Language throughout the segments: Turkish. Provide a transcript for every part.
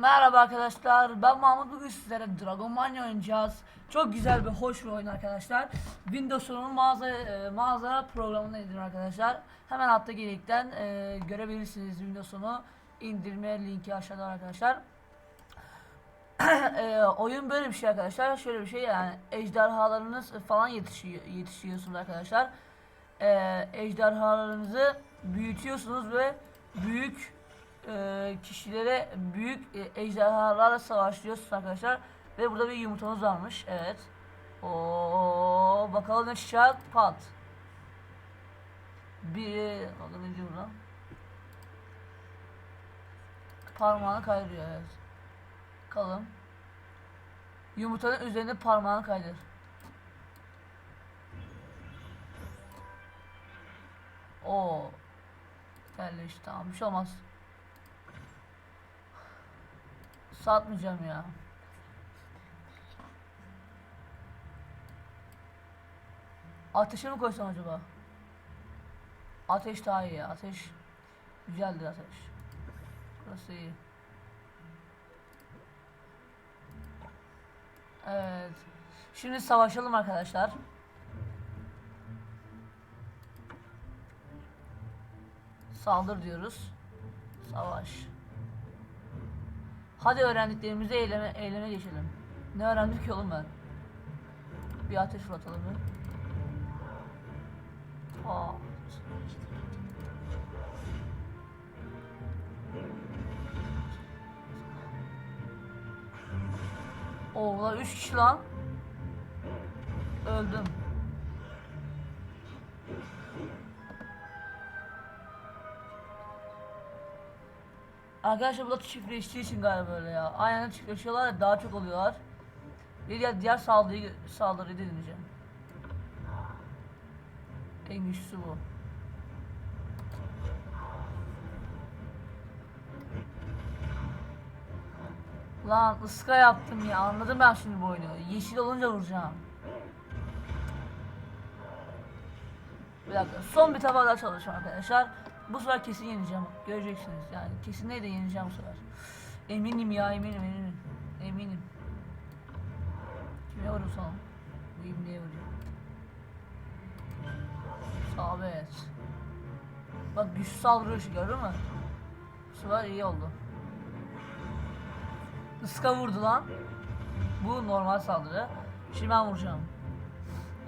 Merhaba arkadaşlar ben Mahmut. Bugün sizlere Dragon Mania oynayacağız. Çok güzel ve hoş bir oyun arkadaşlar. Windows'un mağaza, e, mağaza programını indirin arkadaşlar. Hemen alttaki linkten e, görebilirsiniz Windows'unu indirme linki aşağıda arkadaşlar. E, oyun böyle bir şey arkadaşlar. Şöyle bir şey yani ejderhalarınız falan yetişiyor, yetişiyorsunuz arkadaşlar. E, ejderhalarınızı büyütüyorsunuz ve büyük e, kişilere büyük e, ejderhalarla savaşıyorsunuz arkadaşlar. Ve burada bir yumurtamız varmış. Evet. O bakalım ne çıkacak? Pat bir bakalım önce buradan parmağını kaydırıyor evet. Kalın yumurtanın üzerine parmağını kaydır. O yerleşti. Tamam bir şey olmaz Satmayacağım ya. Ateşe mi koysam acaba? Ateş daha iyi. Ateş güzeldir ateş. Burası iyi. Evet. Şimdi savaşalım arkadaşlar. Saldır diyoruz. Savaş. Hadi öğrendiklerimizi eyleme, eyleme geçelim. Ne öğrendik ki oğlum ben? Bir ateş fırlatalım bir. Aa. Oo, ulan 3 kişi lan. Öldüm. Arkadaşlar bu da çiftleştiği için galiba böyle ya. Aynen çiftleşiyorlar ya daha çok oluyorlar. Bir diğer, diğer saldırıyı, saldırıyı deneyeceğim. En güçlüsü bu. Lan ıska yaptım ya anladım ben şimdi bu oyunu. Yeşil olunca vuracağım. Bir dakika son bir tabağa daha çalışacağım arkadaşlar. Bu sefer kesin yeneceğim. Göreceksiniz yani. Kesin de yeneceğim bu sefer. Eminim ya eminim eminim. Eminim. Kime vurursam. Bu imliğe vuruyor. Sabit. Bak güçlü saldırıyor şu gördün mü? Bu sefer iyi oldu. Iska vurdu lan. Bu normal saldırı. Şimdi ben vuracağım.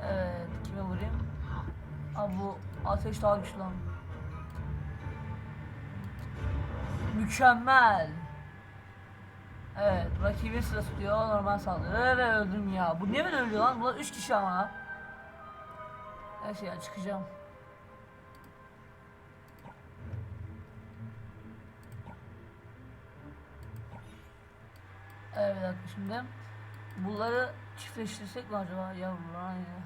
Evet kime vurayım? Abi bu ateş daha güçlü lan. Mükemmel. Evet, rakibin sırası tutuyor, normal saldırı ve öldüm ya. Bu niye ben ölüyor lan? Bunlar 3 kişi ama. Neyse ya çıkacağım. Evet bir şimdi. Bunları çiftleştirsek mi acaba? Yavrular ya.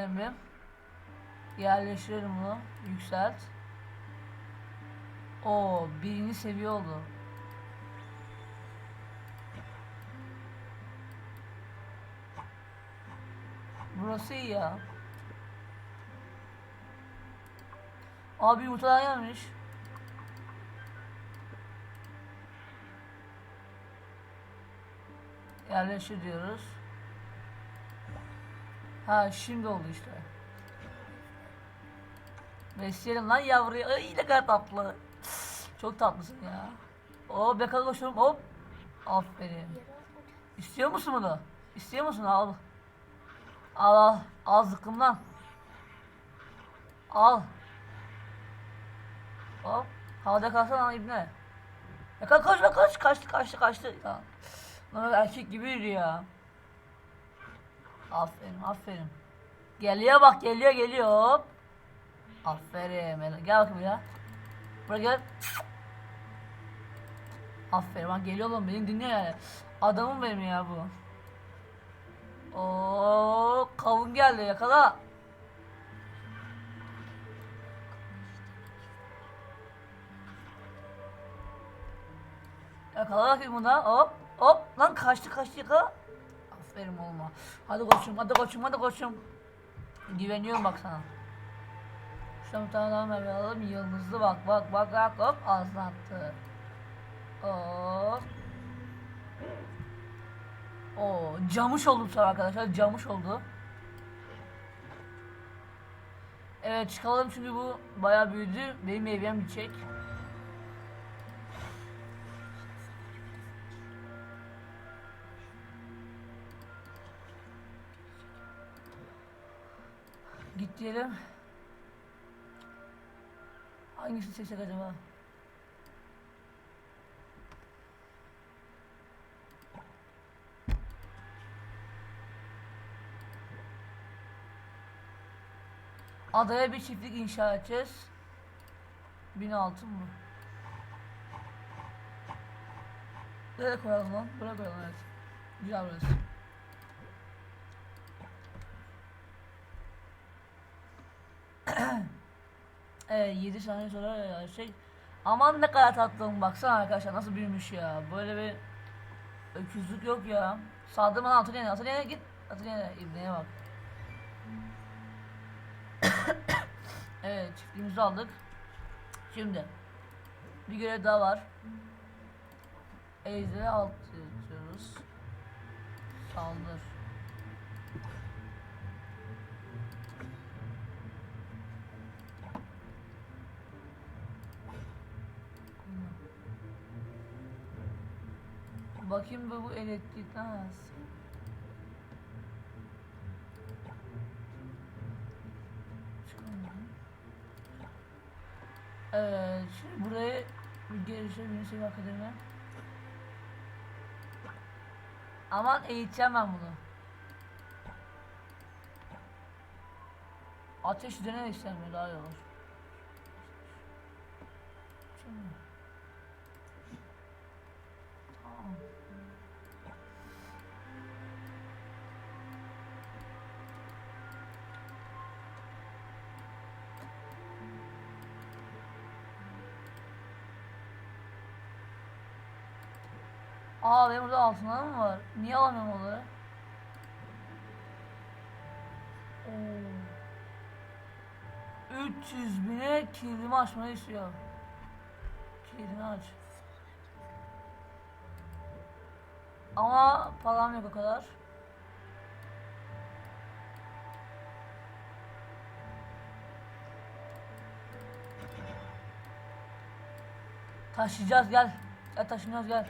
Sizden bir yerleştirelim bunu. Yükselt. O birinci seviye oldu. Burası iyi ya. Abi yumurtalar gelmiş. Yerleştir diyoruz. Ha şimdi oldu işte. Besleyelim lan yavruyu. Ay ne kadar tatlı. Çok tatlısın ya. Oo bekalı koşuyorum hop. Aferin. İstiyor musun bunu? İstiyor musun? Al. Al al. Al zıkkımdan. Al. Hop. Havada kalsana lan ibne. Ya kaç koş koş kaçtı kaçtı kaçtı. Ya. Lan erkek gibi yürü ya. Aferin aferin. Geliyor bak geliyor geliyor hop. Aferin. Gel bakayım ya. Buraya gel. Aferin bak geliyor oğlum beni dinliyor yani. Adamım benim ya bu. Oo kavun geldi yakala. Yakala bakayım buna. Hop hop. Lan kaçtı kaçtı yakala. Aferin olma. Hadi koçum hadi koçum hadi koçum. Güveniyorum bak sana. Şuradan bir tane daha meyve alalım. Yıldızlı bak bak bak bak hop ağzına attı. Hop. Oo, camış oldu bu arkadaşlar. Camış oldu. Evet çıkalım çünkü bu bayağı büyüdü. Benim meyvem gidecek. Git diyelim. Hangisini seçsek acaba? Adaya bir çiftlik inşa edeceğiz. 1000 altın mı? Nereye koyalım lan? Buraya koyalım evet. Güzel burası. Evet 7 saniye sonra ya, şey Aman ne kadar tatlım baksana arkadaşlar nasıl büyümüş ya. Böyle bir öküzlük yok ya. Saldırmadan Atölye'ne Atölye'ne git. Atölye'ne İbne'ye bak. evet çiftliğimizi aldık. Şimdi bir görev daha var. Ejder'e alt yapıyoruz. Saldır. Bakayım bu, elektrik nasıl? Evet, şimdi buraya bir gelişe bir şey akademi. Aman eğiteceğim ben bunu. Ateş üzerine işlenmiyor daha olur. Şimdi. Aa benim burada altınlar mı var? Niye alamıyorum onları? Oo. 300 bine kilidimi açmayı istiyor. Kilidini aç. Ama param yok o kadar. Taşıyacağız gel. Gel taşınıyoruz gel.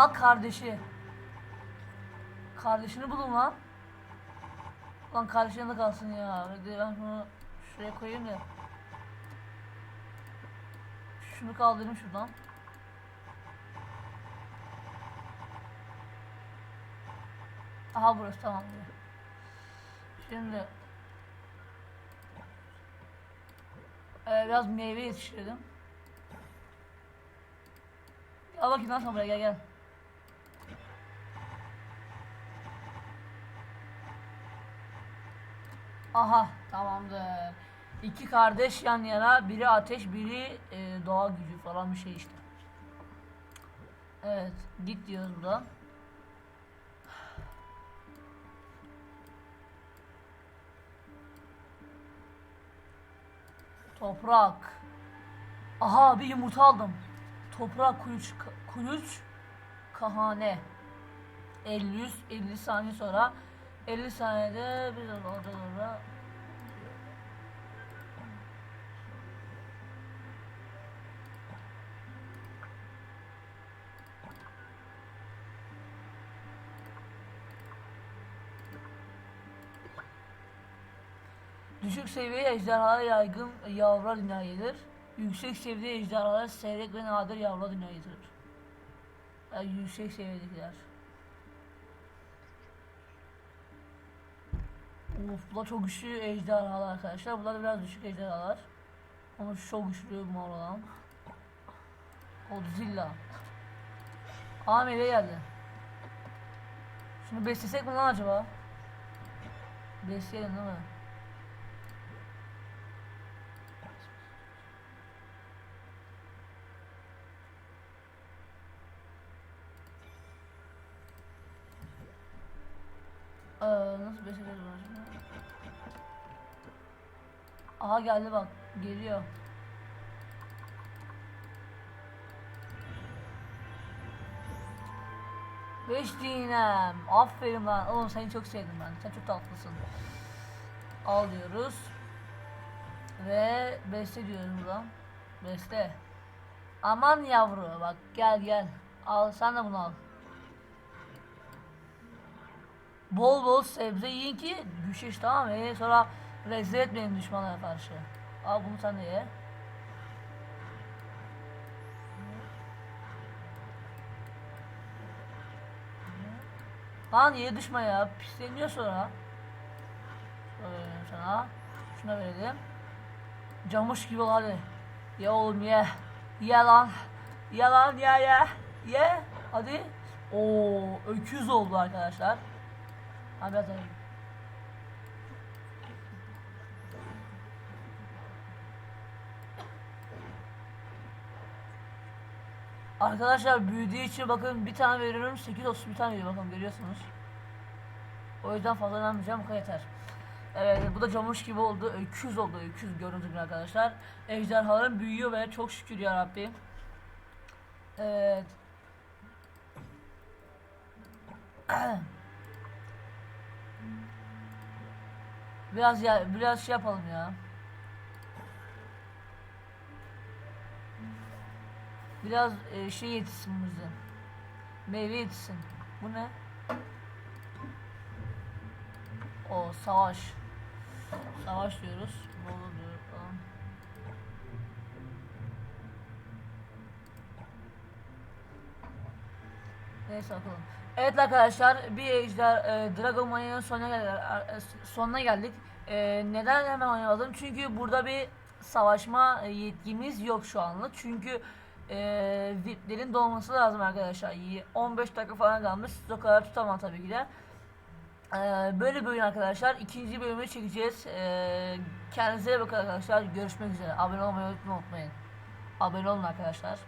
Aha kardeşi. Kardeşini bulun lan. Lan kardeşi yanında kalsın ya. Hadi ben şunu şuraya koyayım da. Şunu kaldırayım şuradan. Aha burası tamam. Şimdi ee, biraz meyve yetiştirelim. Al bakayım lan sen buraya gel gel. Aha tamamdır. İki kardeş yan yana biri ateş biri e, doğa gücü falan bir şey işte. Evet git diyoruz buradan. Toprak. Aha bir yumurta aldım. Toprak kuluç kuluç kahane. 50 50 saniye sonra 50 saniyede bir orada orada Düşük seviye ejderhalar yaygın yavrular dünyaya gelir. Yüksek seviye ejderhalar seyrek ve nadir yavrular dünyaya getirir. Yani yüksek seviyedekiler. Of bunlar çok güçlü ejderhalar arkadaşlar. Bunlar da biraz düşük ejderhalar. Ama çok güçlü mor olan. Godzilla. Amele geldi. Şunu beslesek mi lan acaba? Besleyelim değil mi? Ee, nasıl besleyeceğiz Aha geldi bak. Geliyor. Beş dinem. Aferin lan. Oğlum seni çok sevdim ben. Sen çok tatlısın. Al diyoruz. Ve besle diyoruz buradan. Besle. Aman yavru bak gel gel. Al sen de bunu al. Bol bol sebze yiyin ki güçleş tamam mı? Ee, sonra rezil etmeyin düşmanlara karşı. Al bunu sen de ye. Lan ye düşme ya. Pisleniyor sonra. Şöyle sana. Şuna verelim. Camış gibi ol hadi. Ye oğlum ye. Ye lan. Ye lan ye ye. Ye. Hadi. Oo öküz oldu arkadaşlar. Hadi hadi. Arkadaşlar büyüdüğü için bakın bir tane veriyorum 8 olsun bir tane veriyor bakın görüyorsunuz. O yüzden fazla vermeyeceğim bu kadar yeter. Evet bu da camış gibi oldu. Öküz oldu. Öküz gördüğünüz gibi arkadaşlar. Ejderhaların büyüyor ve çok şükür ya Rabbi. Evet. Biraz ya biraz şey yapalım ya. Biraz e, şey yetişsin bize. Meyve yetişsin. Bu ne? O savaş. Savaş diyoruz. Bolu diyoruz. Neyse bakalım. Evet arkadaşlar bir ejder e, Dragon Mania'nın sonuna geldik. e, sonuna geldik. E, neden hemen oynayalım? Çünkü burada bir savaşma yetkimiz yok şu anlık. Çünkü e, VIP'lerin dolması lazım arkadaşlar. İyi, 15 dakika falan kalmış. Siz o kadar tutamam tabii ki de. Ee, böyle bir oyun arkadaşlar. İkinci bölümü çekeceğiz. Ee, kendinize bakın arkadaşlar. Görüşmek üzere. Abone olmayı unutmayın. Abone olun arkadaşlar.